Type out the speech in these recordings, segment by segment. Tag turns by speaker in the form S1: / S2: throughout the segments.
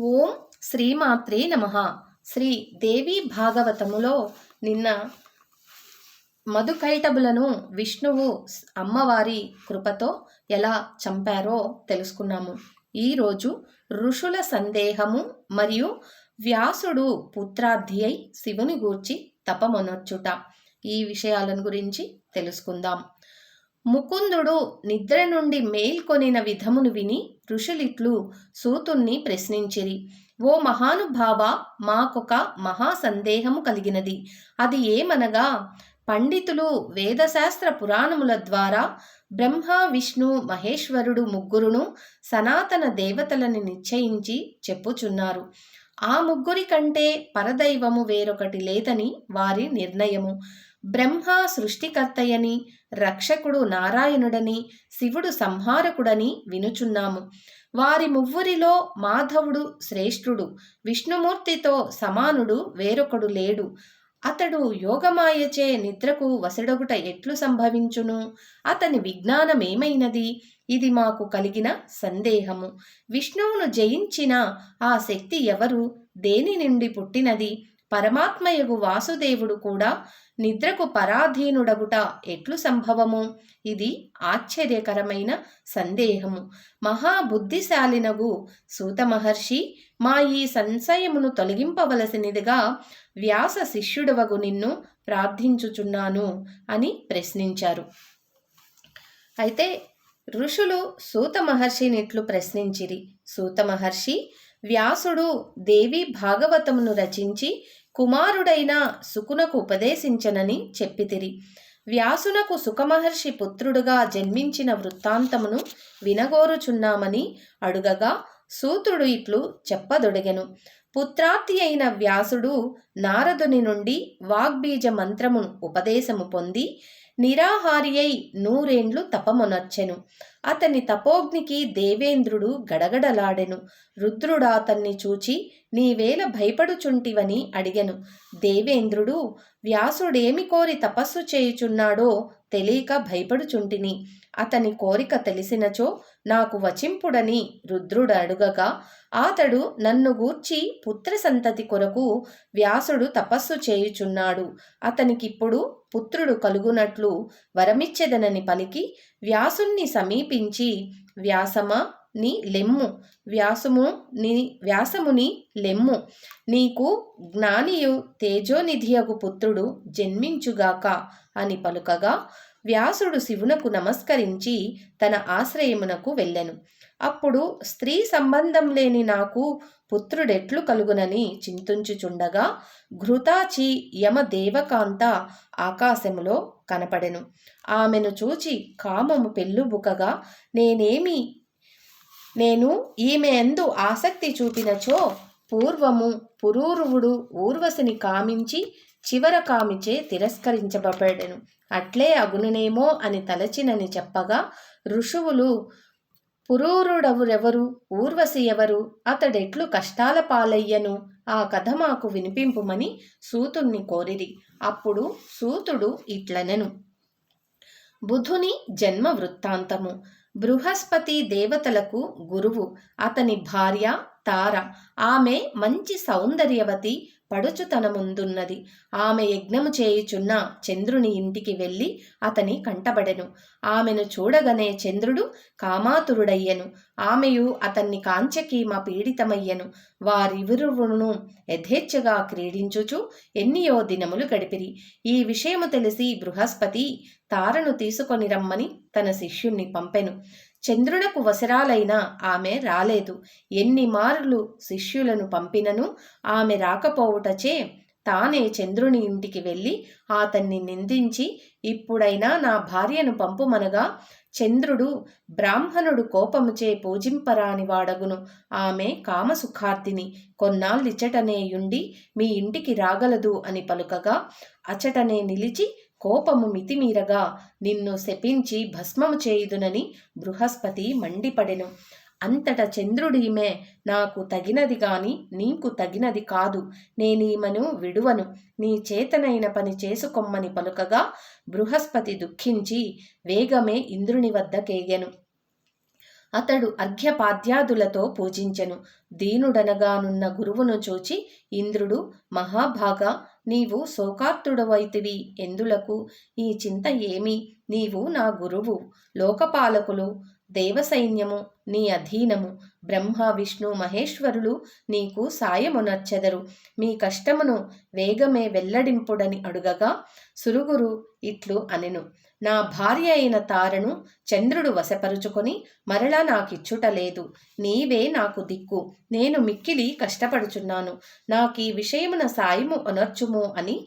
S1: ఓం శ్రీమాత్రే నమ. శ్రీ దేవి భాగవతములో నిన్న మధుకైటబులను విష్ణువు అమ్మవారి కృపతో ఎలా చంపారో తెలుసుకున్నాము. ఈరోజు ఋషుల సందేహము మరియు వ్యాసుడు పుత్రార్థి అయి శివుని గూర్చి తపమొనొచ్చుట. ఈ విషయాలను గురించి తెలుసుకుందాం. ముకుందుడు నిద్ర నుండి మేల్కొనిన విధమును విని ఋషులిట్లు సూతుణ్ణి ప్రశ్నించిరి. ఓ మహానుభావ మాకొక మహా సందేహము కలిగినది. అది ఏమనగా పండితులు వేదశాస్త్ర పురాణముల ద్వారా బ్రహ్మ విష్ణు మహేశ్వరుడు ముగ్గురును సనాతన దేవతలని నిశ్చయించి చెప్పుచున్నారు. ఆ ముగ్గురి కంటే పరదైవము వేరొకటి లేదని వారి నిర్ణయము. బ్రహ్మ సృష్టికర్తయని రక్షకుడు నారాయణుడని శివుడు సంహారకుడని వినుచున్నాము. వారి మువ్వురిలో మాధవుడు శ్రేష్ఠుడు విష్ణుమూర్తితో సమానుడు వేరొకడు లేడు. అతడు యోగమాయచే నిద్రకు వసడొగుట ఎట్లు సంభవించును? అతని విజ్ఞానమేమైనది? ఇది మాకు కలిగిన సందేహము. విష్ణువును జయించిన ఆ శక్తి ఎవరు? దేని నుండి పుట్టినది? పరమాత్మయగు వాసుదేవుడు కూడా నిద్రకు పరాధీనుడగుట ఎట్లు సంభవము? ఇది ఆశ్చర్యకరమైన సందేహము. మహాబుద్ధిశాలినగు సూత మహర్షి మా ఈ సంశయమును తొలగింపవలసినదిగా వ్యాస శిష్యుడవగు నిన్ను ప్రార్థించుచున్నాను అని ప్రశ్నించారు. అయితే ఋషులు సూతమహర్షినిట్లు ప్రశ్నించిరి. సూత మహర్షి వ్యాసుడు దేవి భాగవతమును రచించి కుమారుడైన సుకునకు ఉపదేశించనని చెప్పితిరి. వ్యాసునకు సుఖమహర్షి పుత్రుడుగా జన్మించిన వృత్తాంతమును వినగోరుచున్నామని అడుగగా సూత్రుడు ఇట్లు చెప్పదొడగెను. పుత్రార్థి అయిన వ్యాసుడు నారదుని నుండి వాగ్బీజ మంత్రమును ఉపదేశము పొంది నిరాహారియై నూరేండ్లు తపమునర్చెను అతని తపోగ్నికి దేవేంద్రుడు గడగడలాడెను. రుద్రుడు అతన్ని చూచి నీవేల భయపడుచుంటివని అడిగెను. దేవేంద్రుడు వ్యాసుడేమి కోరి తపస్సు చేయుచున్నాడో తెలియక భయపడుచుంటిని. అతని కోరిక తెలిసినచో నాకు వచింపుడని రుద్రుడు అడుగగా అతడు నన్ను గూర్చి పుత్ర సంతతి కొరకు వ్యాసుడు తపస్సు చేయుచున్నాడు. అతనికిప్పుడు పుత్రుడు కలుగునట్లు వరమిచ్చెదనని పలికి వ్యాసుణ్ణి సమీపించి వ్యాసమా నీ లెమ్ము. వ్యాసము నీ వ్యాసముని లెమ్ము. నీకు జ్ఞానియు తేజోనిధియగు పుత్రుడు జన్మించుగాక అని పలుకగా వ్యాసుడు శివునకు నమస్కరించి తన ఆశ్రయమునకు వెళ్ళెను. అప్పుడు స్త్రీ సంబంధం లేని నాకు పుత్రుడెట్లు కలుగునని చింతుంచుచుండగా ఘృతాచి యమ దేవకాంత ఆకాశములో కనపడెను. ఆమెను చూచి కామము పెళ్ళుబుకగా నేనేమి నేను ఈమె ఎందు ఆసక్తి చూపినచో పూర్వము పురూరువుడు ఊర్వశిని కామించి చివర కామిచే తిరస్కరించబడెను అట్లే అగుననేమో అని తలచినని చెప్పగా ఋషువులు పురూరుడవురెవరు? ఊర్వశి ఎవరు? అతడెట్లు కష్టాల పాలయ్యను. ఆ కథ మాకు వినిపింపుమని సూతుణ్ణి కోరిరి. అప్పుడు సూతుడు ఇట్లనెను. బుధుని జన్మ వృత్తాంతము. బృహస్పతి దేవతలకు గురువు అతని భార్య తార. ఆమె మంచి సౌందర్యవతి పడుచు తన ముందున్నది ఆమె యజ్ఞము చేయుచున్న చంద్రుని ఇంటికి వెళ్ళి అతని కంటబడెను. ఆమెను చూడగనే చంద్రుడు కామాతురుడయ్యెను. ఆమెయు అతన్ని కాంచకీమ పీడితమయ్యెను. వారిరువును యథేచ్ఛగా క్రీడించుచు ఎన్నియో దినములు గడిపిరి. ఈ విషయము తెలిసి బృహస్పతి తారను తీసుకొని రమ్మని తన శిష్యుణ్ణి పంపెను. చంద్రునకు వసరాలైనా ఆమె రాలేదు. ఎన్ని మార్లు శిష్యులను పంపినను ఆమె రాకపోవుటచే తానే చంద్రుని ఇంటికి వెళ్ళి అతన్ని నిందించి ఇప్పుడైనా నా భార్యను పంపుమనగా చంద్రుడు బ్రాహ్మణుడు కోపముచే పూజింపరాని వాడగును. ఆమె కామసుఖార్తిని కొన్నాళ్ళిచ్చటనేయుండి మీ ఇంటికి రాగలదు అని పలుకగా అచటనే నిలిచి కోపము మితిమీరగా నిన్ను శపించి భస్మము చేయుదునని బృహస్పతి మండిపడెను. అంతట చంద్రుడీమే నాకు తగినది గాని నీకు తగినది కాదు. నేనీమను విడువను. నీ చేతనైన పని చేసుకొమ్మని పలుకగా బృహస్పతి దుఃఖించి వేగమే ఇంద్రుని వద్దకేగెను. అతడు అర్ఘ్యపాద్యాదులతో పూజించెను. దీనుడనగానున్న గురువును చూచి ఇంద్రుడు మహాభాగా నీవు శోకార్తుడవైతివి. ఎందులకు? ఈ చింత ఏమి? నీవు నా గురువు లోకపాలకులు దేవసైన్యము నీ అధీనము. బ్రహ్మ విష్ణు మహేశ్వరులు నీకు సాయమునర్చెదరు. మీ కష్టమును వేగమే వెల్లడింపుడని అడుగగా సురుగురు ఇట్లు అనెను. నా భార్య అయిన తారను చంద్రుడు వశపరుచుకొని మరలా నాకిచ్చుట లేదు. నీవే నాకు దిక్కు. నేను మిక్కిలి కష్టపడుచున్నాను. నాకీ విషయమున సాయము అనర్చుము అని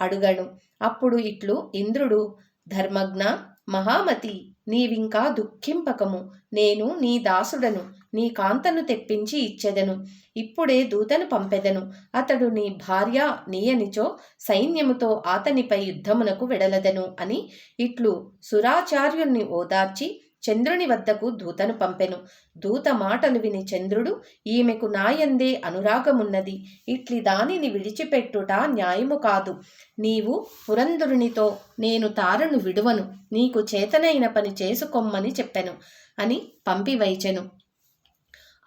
S1: అడుగను. అప్పుడు ఇట్లు ఇంద్రుడు ధర్మజ్ఞ మహామతి నీవింకా దుఃఖింపకము. నేను నీ దాసుడను నీ కాంతను తెప్పించి ఇచ్చెదను. ఇప్పుడే దూతను పంపెదను. అతడు నీ భార్య నీయనిచో సైన్యముతో అతనిపై యుద్ధమునకు వెడలదను అని ఇట్లు సురాచార్యుణ్ణి ఓదార్చి చంద్రుని వద్దకు దూతను పంపెను. దూత మాటలు విని చంద్రుడు ఈమెకు నాయందే అనురాగమున్నది. ఇట్లి దానిని విడిచిపెట్టుట న్యాయము కాదు. నీవు పురంధురునితో నేను తారను విడువను. నీకు చేతనైన పని చేసుకొమ్మని చెప్పెను అని పంపివైచెను.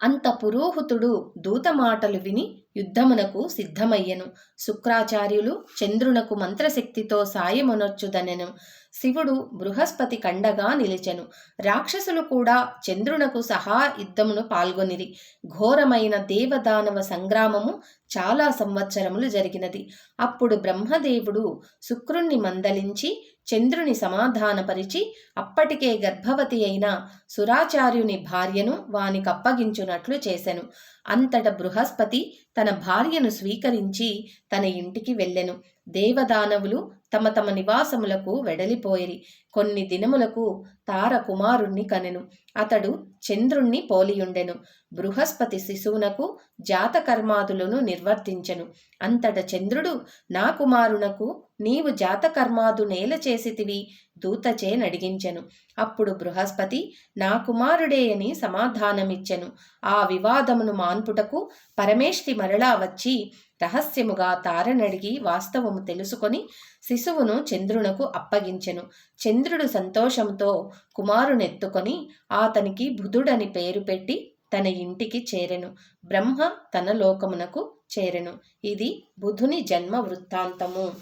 S1: అంత పురోహితుడు దూత మాటలు విని యుద్ధమునకు సిద్ధమయ్యెను. శుక్రాచార్యులు చంద్రునకు మంత్రశక్తితో సాయమునొచ్చుదనెను. శివుడు బృహస్పతి కండగా నిలిచెను. రాక్షసులు కూడా చంద్రునకు సహా యుద్ధమును పాల్గొనిరి. ఘోరమైన దేవదానవ సంగ్రామము చాలా సంవత్సరములు జరిగినది. అప్పుడు బ్రహ్మదేవుడు శుక్రుణ్ణి మందలించి చంద్రుని సమాధానపరిచి అప్పటికే గర్భవతి అయిన సురాచార్యుని భార్యను వానికప్పగించునట్లు చేసెను. అంతట బృహస్పతి తన భార్యను స్వీకరించి తన ఇంటికి వెళ్ళెను. దేవదానవులు తమ తమ నివాసములకు వెడలిపోయిరి. కొన్ని దినములకు తార కుమారుణ్ణి కనెను. అతడు చంద్రుణ్ణి పోలియుండెను. బృహస్పతి శిశువునకు జాతకర్మాదులను నిర్వర్తించెను. అంతట చంద్రుడు నా కుమారునకు నీవు జాతకర్మాదు నేల చేసితివి దూతచే నడిగించెను అప్పుడు బృహస్పతి నా కుమారుడే అని సమాధానమిచ్చెను. ఆ వివాదమును మాన్పుటకు పరమేష్టి మరలా వచ్చి రహస్యముగా తారనడిగి వాస్తవము తెలుసుకొని శిశువును చంద్రునకు అప్పగించెను. చంద్రుడు సంతోషంతో కుమారునెత్తుకొని అతనికి బుధుడని పేరు పెట్టి తన ఇంటికి చేరెను. బ్రహ్మ తన లోకమునకు చేరెను. ఇది బుధుని జన్మ వృత్తాంతము.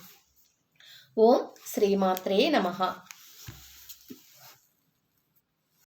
S1: ఓం శ్రీమాత్రే నమః.